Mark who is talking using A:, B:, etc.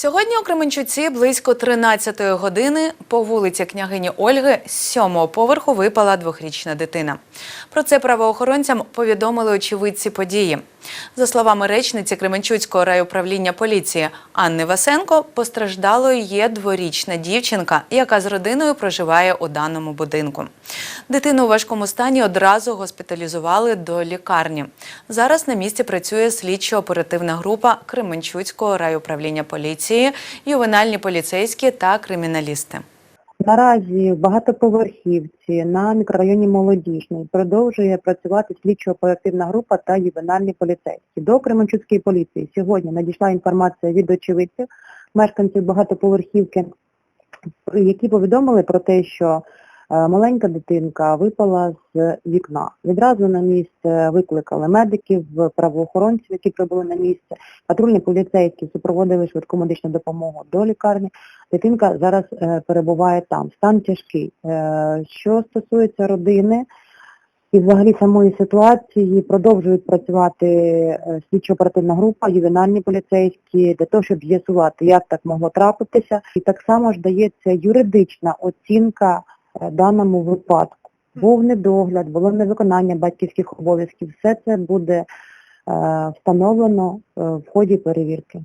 A: Сьогодні у Кременчуці близько 13-ї години по вулиці княгині Ольги з сьомого поверху випала двохрічна дитина. Про це правоохоронцям повідомили очевидці події. За словами речниці Кременчуцького райуправління поліції Анни Васенко, постраждалою є дворічна дівчинка, яка з родиною проживає у даному будинку. Дитину у важкому стані одразу госпіталізували до лікарні. Зараз на місці працює слідчо-оперативна група Кременчуцького райуправління поліції, ювенальні поліцейські та криміналісти.
B: Наразі в багатоповерхівці на мікрорайоні Молодіжний продовжує працювати слідчо-оперативна група та ювенальні поліцейські. До Кременчуцької поліції сьогодні надійшла інформація від очевидців, мешканців багатоповерхівки, які повідомили про те, що маленька дитинка випала з вікна. Відразу на місце викликали медиків, правоохоронців, які прибули на місце. Патрульні поліцейські супроводили швидку медичну допомогу до лікарні. Дитинка зараз е, перебуває там. Стан тяжкий. Е, що стосується родини і взагалі самої ситуації, продовжують працювати е, слідчо-оперативна група, ювенальні поліцейські для того, щоб з'ясувати, як так могло трапитися. І так само ж дається юридична оцінка е, даному випадку. Був недогляд, було невиконання батьківських обов'язків. Все це буде е, встановлено е, в ході перевірки.